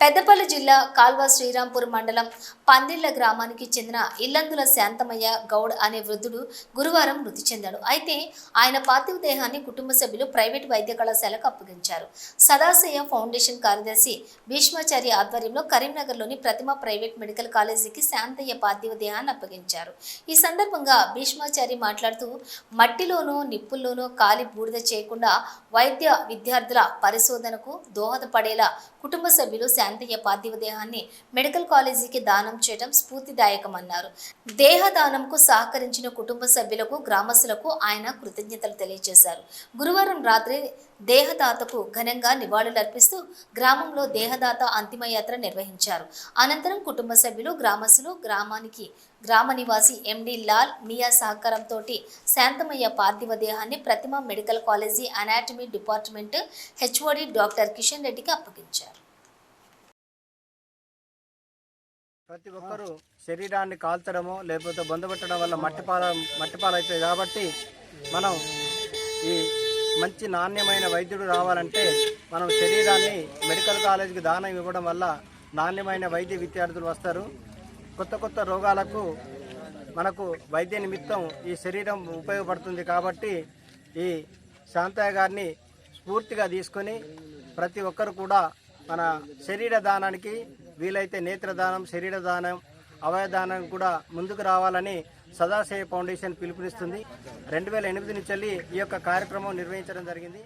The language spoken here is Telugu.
పెద్దపల్లి జిల్లా కాల్వ శ్రీరాంపూర్ మండలం పందిళ్ళ గ్రామానికి చెందిన ఇల్లందుల శాంతమయ్య గౌడ్ అనే వృద్ధుడు గురువారం మృతి చెందాడు. అయితే ఆయన పార్థివ దేహాన్ని కుటుంబ సభ్యులు ప్రైవేట్ వైద్య కళాశాలకు అప్పగించారు. సదాశయ ఫౌండేషన్ కార్యదర్శి భీష్మాచారి ఆధ్వర్యంలో కరీంనగర్లోని ప్రతిమ ప్రైవేట్ మెడికల్ కాలేజీకి శాంతయ్య పార్థివ దేహాన్ని అప్పగించారు. ఈ సందర్భంగా భీష్మాచారి మాట్లాడుతూ మట్టిలోనో నిప్పుల్లోనో కాలి బూడిద చేయకుండా వైద్య విద్యార్థుల పరిశోధనకు దోహదపడేలా కుటుంబ సభ్యులు శాంతయ్య పార్థివ దేహాన్ని మెడికల్ కాలేజీకి దానం చేయడం స్ఫూర్తిదాయకమన్నారు. దేహదానంకు సహకరించిన కుటుంబ సభ్యులకు గ్రామస్తులకు ఆయన కృతజ్ఞతలు తెలియజేశారు. గురువారం రాత్రి దేహదాతకు ఘనంగా నివాళులర్పిస్తూ గ్రామంలో దేహదాత అంతిమయాత్ర నిర్వహించారు. అనంతరం కుటుంబ సభ్యులు గ్రామస్తులు గ్రామానికి గ్రామ నివాసి ఎండి లాల్ మియా సహకారంతో శాంతమయ్య పార్థివ దేహాన్ని Prathima medical college anatomy department HOD doctor Kishan రెడ్డికి అప్పగించారు. ప్రతి ఒక్కరూ శరీరాన్ని కాల్చడము లేకపోతే బొందబెట్టడం వల్ల మట్టిపాల మట్టిపాలవుతాయి కాబట్టి మనం ఈ మంచి నాణ్యమైన వైద్యుడు రావాలంటే మనం శరీరాన్ని మెడికల్ కాలేజీకి దానం ఇవ్వడం వల్ల నాణ్యమైన వైద్య విద్యార్థులు వస్తారు. కొత్త కొత్త రోగాలకు మనకు వైద్య నిమిత్తం ఈ శరీరం ఉపయోగపడుతుంది కాబట్టి ఈ శాంతయ్య గారిని స్ఫూర్తిగా తీసుకొని ప్రతి ఒక్కరు కూడా మన శరీర దానానికి వీలైతే నేత్రదానం శరీర దానం అవయదానం కూడా ముందుకు రావాలని సదాశయ ఫౌండేషన్ పిలుపునిస్తుంది. రెండు వేల ఎనిమిది నుంచి ఈ యొక్క కార్యక్రమం నిర్వహించడం జరిగింది.